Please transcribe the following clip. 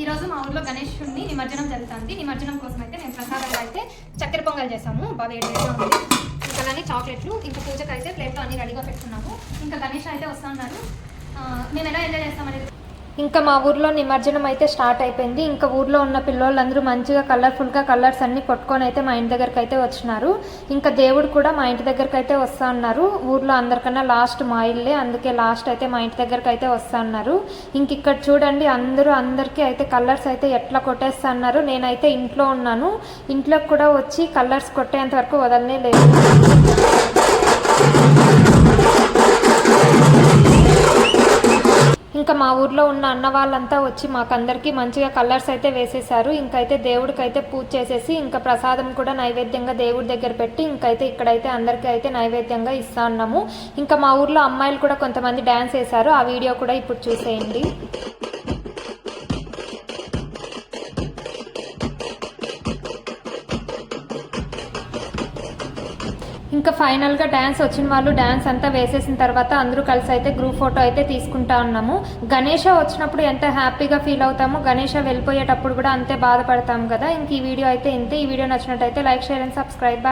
ఈరోజు మా ఊర్లో గణేషుడిని నిమజ్జనం జరుగుతుంది. నిమజ్జనం కోసం అయితే మేము ప్రసాదంగా అయితే చక్కెర పొంగల్ చేసాము. బాగా వేడి ఉంది. ఇంకా అలానే చాక్లెట్లు ఇంకా పూజకు అయితే ప్లేట్లో అన్ని రెడీగా పెట్టుకున్నాము. ఇంకా గణేష్ అయితే వస్తా ఆ, మేము ఎలా ఎంజాయ్ చేస్తాం ఇంకా మా ఊర్లో నిమజ్జనం అయితే స్టార్ట్ అయిపోయింది. ఇంకా ఊర్లో ఉన్న పిల్లోళ్ళందరూ మంచిగా కలర్ఫుల్గా కలర్స్ అన్నీ కొట్టుకొని అయితే మా ఇంటి దగ్గరికి అయితే వచ్చినారు. ఇంకా దేవుడు కూడా మా ఇంటి దగ్గరికి అయితే వస్తా ఉన్నారు. ఊర్లో అందరికన్నా లాస్ట్ మా ఇల్లే అందుకే లాస్ట్ అయితే మా ఇంటి దగ్గరికి అయితే వస్తా ఉన్నారు. ఇంక ఇక్కడ చూడండి అందరూ అందరికీ అయితే కలర్స్ అయితే ఎట్లా కొట్టేస్తా అన్నారు నేనైతే ఇంట్లో ఉన్నాను. ఇంట్లోకి కూడా వచ్చి కలర్స్ కొట్టేంత వరకు వదలనే లేదు. ఇంకా మా ఊర్లో ఉన్న అన్న వాళ్ళంతా వచ్చి మాకందరికీ మంచిగా కలర్స్ అయితే వేసేసారు ఇంకైతే దేవుడికి అయితే పూజ చేసేసి ఇంకా ప్రసాదం కూడా నైవేద్యంగా దేవుడి దగ్గర పెట్టి ఇంకైతే ఇక్కడైతే అందరికీ అయితే నైవేద్యంగా ఇస్తా ఉన్నాము ఇంకా మా ఊర్లో అమ్మాయిలు కూడా కొంతమంది డ్యాన్స్ వేశారు. ఆ వీడియో కూడా ఇప్పుడు చూసేయండి. ఇంకా ఫైనల్గా డ్యాన్స్ వచ్చిన వాళ్ళు డ్యాన్స్ అంతా వేసేసిన తర్వాత అందరూ కలిసి అయితే గ్రూప్ ఫోటో అయితే తీసుకుంటా ఉన్నాము. గణేష వచ్చినప్పుడు ఎంత హ్యాపీగా ఫీల్ అవుతామో గణేష వెళ్ళిపోయేటప్పుడు కూడా అంతే బాధపడతాం కదా. ఇంక ఈ వీడియో అయితే ఇంతే. ఈ వీడియో నచ్చినట్టయితే లైక్ షేర్ అండ్ సబ్స్క్రైబ్